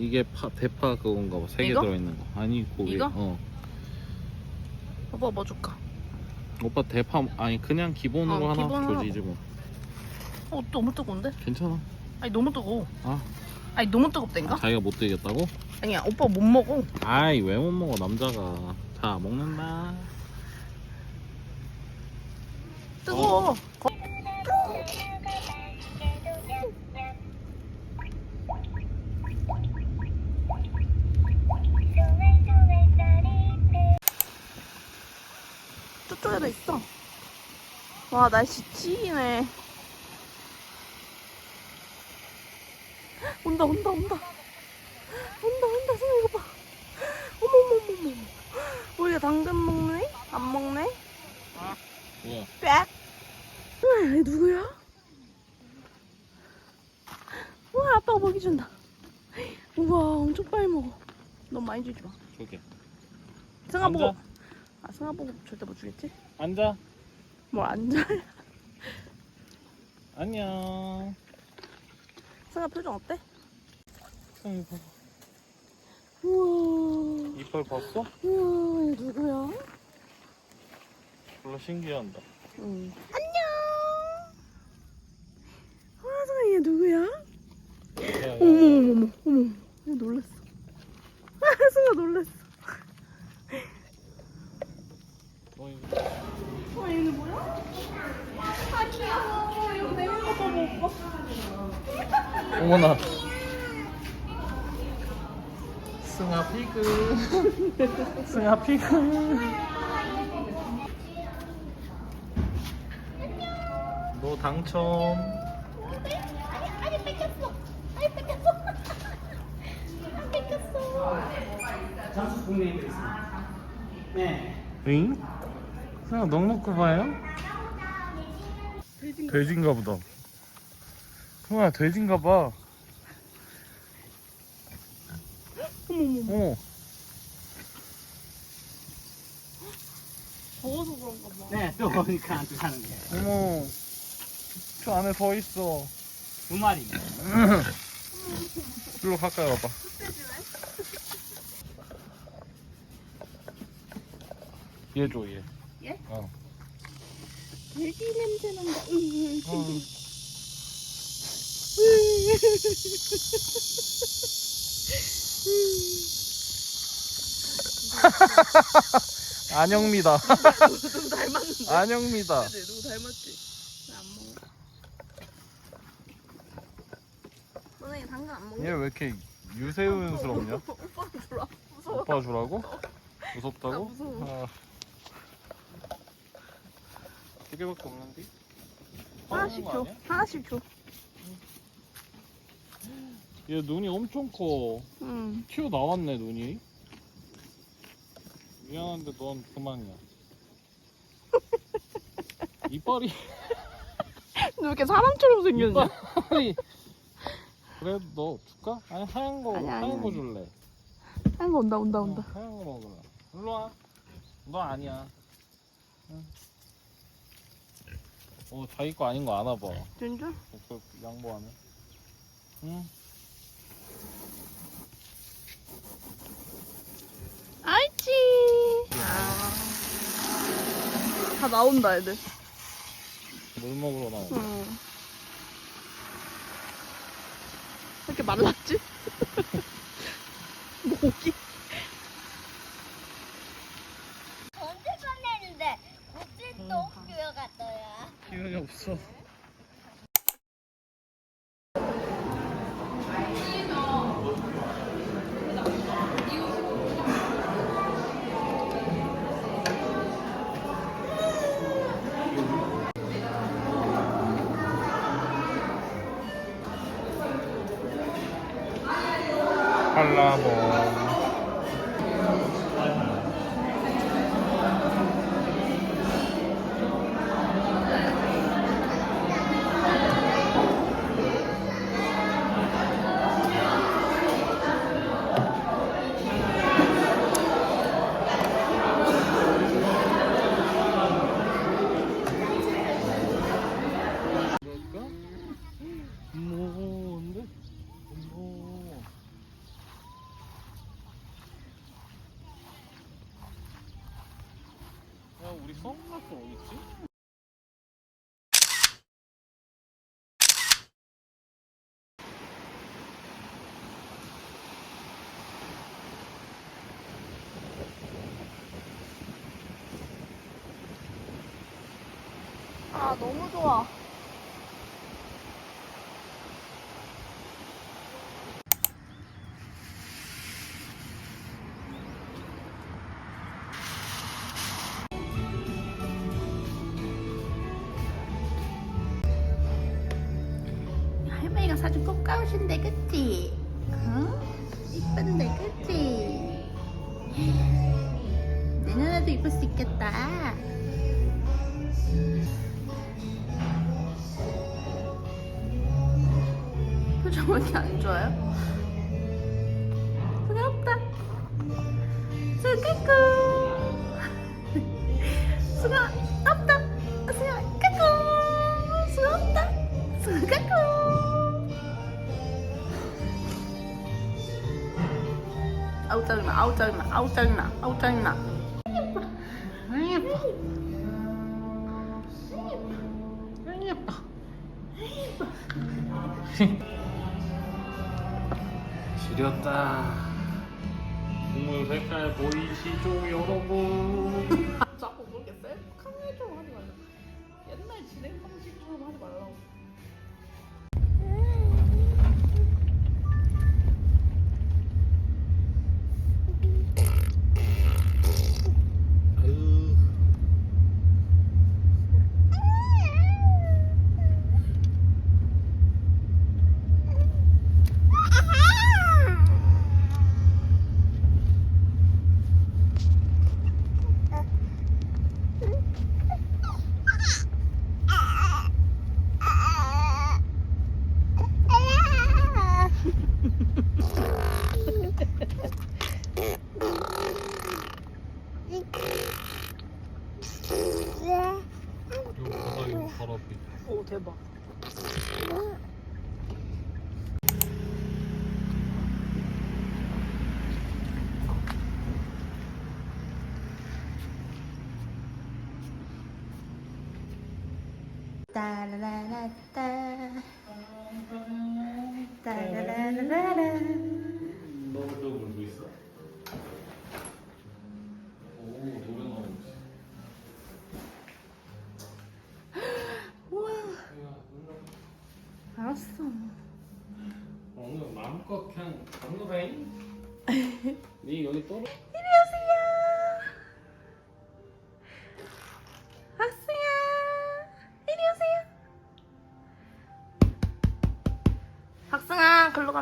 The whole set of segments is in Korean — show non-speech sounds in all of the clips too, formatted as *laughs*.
이게 파, 대파 그건가 봐. 세 개 이거? 들어있는 거. 아니 고기. 이거? 어. 오빠 뭐 줄까? 오빠 대파 아니 그냥 기본으로 어, 하나 기본으로. 조지지 뭐. 어 너무 뜨거운데? 괜찮아. 아니 너무 뜨거워. 아 아니 너무 뜨겁다니까? 자기가 못 되겠다고? 아니야 오빠 못 먹어. 아이 왜 못 먹어 남자가. 자 먹는다. 뜨거워. 거- 저쪽에도 있어. 와 날씨 찌기네. 온다 온다 온다. 온다 온다 이거 봐. 어머머머머. 우리가 당근 먹네? 안 먹네? 뭐야? 빽. 누구야? 우와, 아빠가 먹이 준다. 우와, 엄청 빨리 먹어. 너무 많이 주지 마. 저기. 승아 보고. 아, 승아 보고 절대 못 주겠지? 앉아. 뭘 앉아? *laughs* 안녕. 승아 표정 어때? 아이고. 우와, 이빨 봤어? 우와, 얘 누구야? 별로 신기한다. 응. 안녕. 와, 승아 얘 누구야? 야, 야. 어머, 어머, 어머, 어머. 얘 놀랐어. 아, 승아 놀랐어. 어, 이거. 어, 얘는 뭐야? 아, 귀여워. 이거 내가 거 봐봐, 오빠. 어머나. 승아 피그. *laughs* 승아 피그. 너 당첨. 아니, 뺏겼어. 아니, 뺏겼어. 안 뺏겼어. 장수 국내에 있습니다. 네. 응? 승아 넉넉히 봐요? 돼지인가 보다. 승아 돼지인가 봐. 어머머머. 어머. 더워서 그런가 봐. 네, 또 오니까 안 사는 게. 어머. 저 안에 더 있어. 두 마리입니다. 일로 가까이 와봐. 얘 줘, 얘. 얘? 어. 돼지 냄새 난다. 으이, 어. *laughs* 안영미다. 누구 닮았는데? 안영미다. 그치, 누구 닮았지? 나안 먹어. 선생님 당근 안 먹니? 얘 왜 이렇게 유세윤스럽냐? *laughs* 오빠 주라. 무서워. 오빠 주라고? 무섭다고? 나 무서워. 아. 두 개밖에 없는데? 하나씩 거 줘. 아니야? 하나씩 줘. 얘 눈이 엄청 커. 응. 튀어나왔네, 눈이. 미안한데 넌 그만이야. *laughs* 이빨이, 너 왜 이렇게 사람처럼 생겼냐? 이빨이. 그래, 너 줄까? 아니, 하얀 거, 아니, 아니, 하얀 거 아니. 줄래. 한거 온다 온다 온다. 어, 하얀 거 먹으라. 일로 와. 너 아니야. 응. 어, 자기 거 아닌 거 아나 봐. 진짜? 그 양보하네. 응. 아. 다 나온다 애들. 물 먹으러. 응. 왜 이렇게 말랐지? *laughs* 목이? 언제 꺼내는데 또 학교에 갔어요? 기운이 없어. 한라봉. 그럴까? 뭔데? 뭐. 또 어디 있지? 아 너무 좋아. 할머니가 사준 꽃가옷인데 그치? 응? 이쁜데 그치? 내년에도 입을 수 있겠다. 이렇게 안 좋아요? 부끄럽다. 수가꾸. 수가 없다. 수가 까꾸. 수가 없다. 수가꾸. 아우 짜증나. 아우 짜증나. 아우 짜증나. 아우 짜증나. 지렸다. 국물 색깔 보이시죠, 여러분? 자꾸 그렇게 셀프카메라처럼 하지 말라. 옛날 진행 방식처럼 하지 말라고. 아유. 이거 바닥에 바로 앞에. 오 대박. 따라라라따 따라라라라 너도 물고 있어? 오, 노래 나오고 있어. 우와 야, 놀러. 알았어 오늘 마음껏 그냥 가노라잉? 니 *laughs* 여기 떨어? 이리 오세요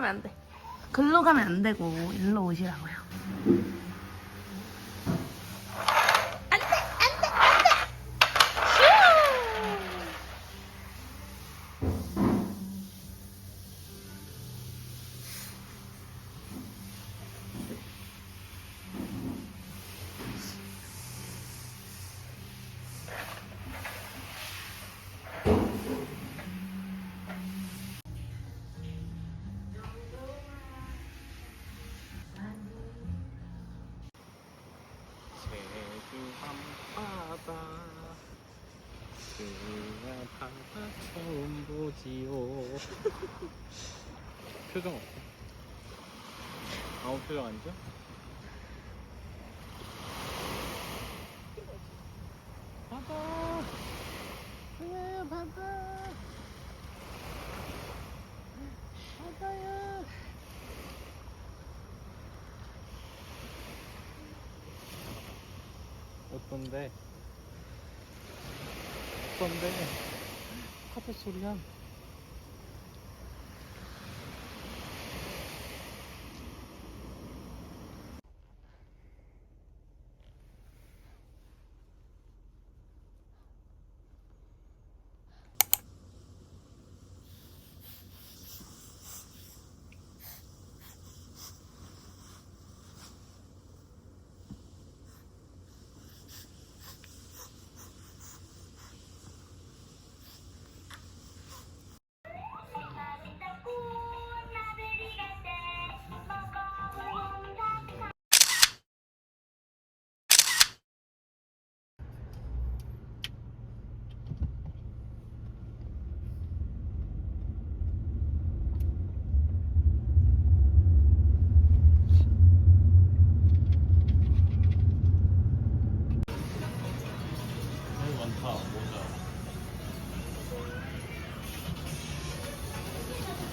가면 안 돼. 글로 가면 안 되고 일로 오시라고요 제주 밤바다 그냥 바다 처음 보지요 표정 어때? 아무 표정 아니죠? 바다 그냥 바다 바다야 어떤데? 어떤데? 파도 소리야?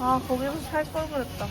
아 거기서 살 걸 그랬다. 여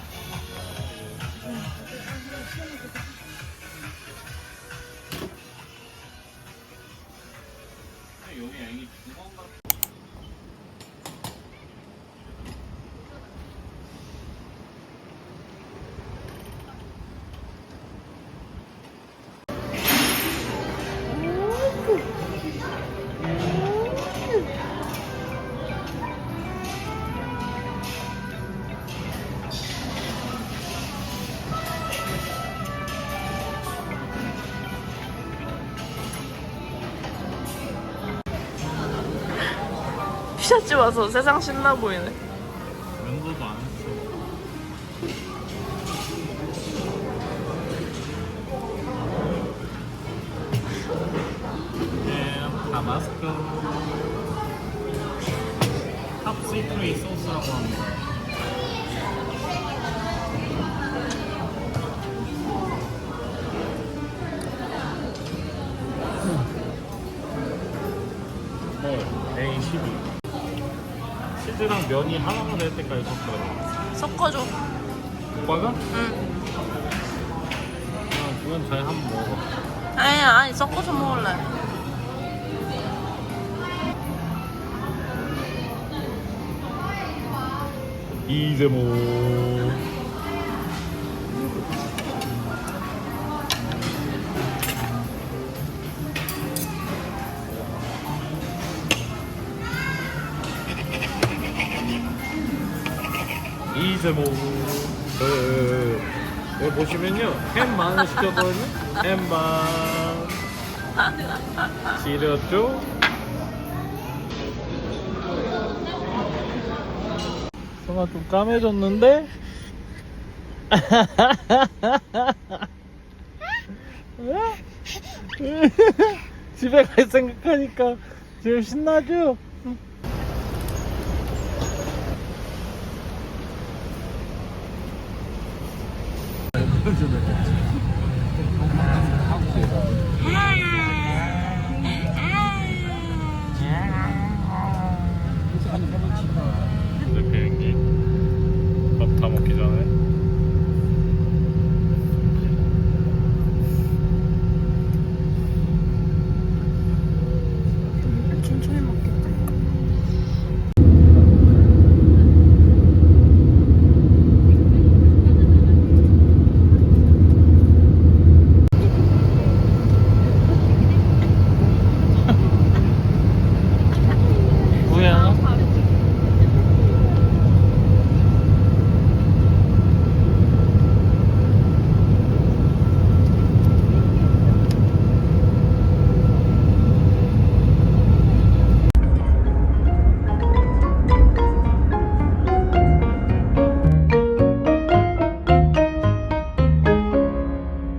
피자집 와서 세상 신나 보이네. 면도도 안 했어. 예, 다마스크 탑 시크릿 소스라고 합니다. 어, A12. 치즈랑 면이 하나만 될 때까지 섞어요. 섞어줘. 오빠가? 응. 아, 그건 저희 한번 먹어. 아니야, 아니 섞어서 먹을래. 이제 모. 이제모. 그, 여기 보시면요. 햄만 시켰거든요. 햄만. 지렸죠? 성아 좀 까매졌는데? *laughs* *laughs* 집에 갈 생각하니까 지금 신나죠? Good to the